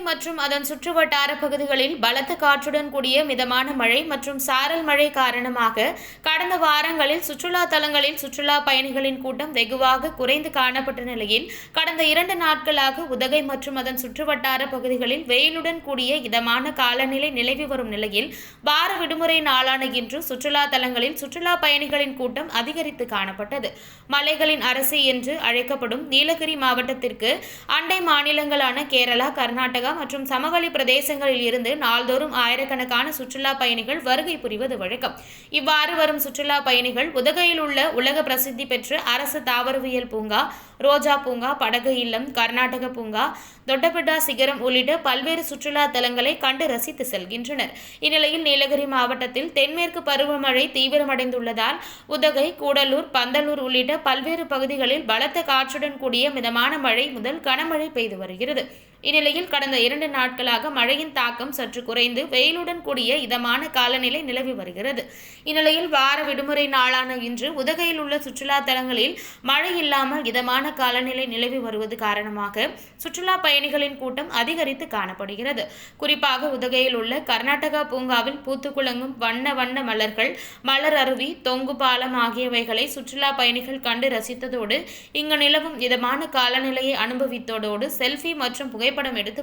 மற்றும் அதன் சுற்றுவட்டார பகுதிகளில் பலத்த காற்றுடன் கூடிய மிதமான மழை மற்றும் சாரல் மழை காரணமாக கடந்த வாரங்களில் சுற்றுலா தலங்களில் சுற்றுலா பயணிகளின் கூட்டம் வெகுவாக குறைந்து காணப்பட்ட நிலையில் கடந்த இரண்டு நாட்களாக உதகை மற்றும் அதன் சுற்றுவட்டார பகுதிகளில் வெயிலுடன் கூடிய இதமான காலநிலை நிலவி வரும் நிலையில் வார விடுமுறை நாளான இன்று சுற்றுலா தலங்களில் சுற்றுலா பயணிகளின் கூட்டம் அதிகரித்து காணப்பட்டது. மலைகளின் அரசு என்று அழைக்கப்படும் நீலகிரி மாவட்டத்திற்கு அண்டை மாநிலங்களான கேரளா கர்நாடகா மற்றும் சமவெளி பிரதேசங்களில் இருந்து நாள்தோறும் ஆயிரக்கணக்கான சுற்றுலா பயணிகள் வருகை புரிவது வழக்கம். இவ்வாறு வரும் சுற்றுலா பயணிகள் உதகையில் உள்ள உலக பிரசித்தி பெற்ற அரசு தாவரவியல் பூங்கா ரோஜா பூங்கா படகு இல்லம் கர்நாடக பூங்கா தொட்டபெட்டா சிகரம் உள்ளிட்ட பல்வேறு சுற்றுலா தலங்களை கண்டு ரசித்து செல்கின்றனர். இந்நிலையில் நீலகிரி மாவட்டத்தில் தென்மேற்கு பருவமழை தீவிரமடைந்துள்ளதால் உதகை கூடலூர் பந்தலூர் உள்ளிட்ட பல்வேறு பகுதிகளில் பலத்த காற்றுடன் கூடிய மிதமான மழை முதல் கனமழை பெய்து வருகிறது. இந்நிலையில் கடந்த இரண்டு நாட்களாக மழையின் தாக்கம் சற்று குறைந்து வெயிலுடன் கூடிய இதமான காலநிலை நிலவி வருகிறது. இந்நிலையில் வார விடுமுறை நாளான இன்று உதகையில் உள்ள சுற்றுலா தலங்களில் மழை இல்லாமல் இதமான காலநிலை நிலவி வருவது காரணமாக சுற்றுலா பயணிகளின் கூட்டம் அதிகரித்து காணப்படுகிறது. குறிப்பாக உதகையில் உள்ள கர்நாடகா பூங்காவில் பூத்து குலங்கும் வண்ண வண்ண மலர்கள் மலர் அருவி தொங்கு பாலம் ஆகியவைகளை சுற்றுலா பயணிகள் கண்டு ரசித்ததோடு இங்கு நிலவும் இதமான காலநிலையை அனுபவித்ததோடு செல்ஃபி மற்றும் புகைப்படம் எடுத்து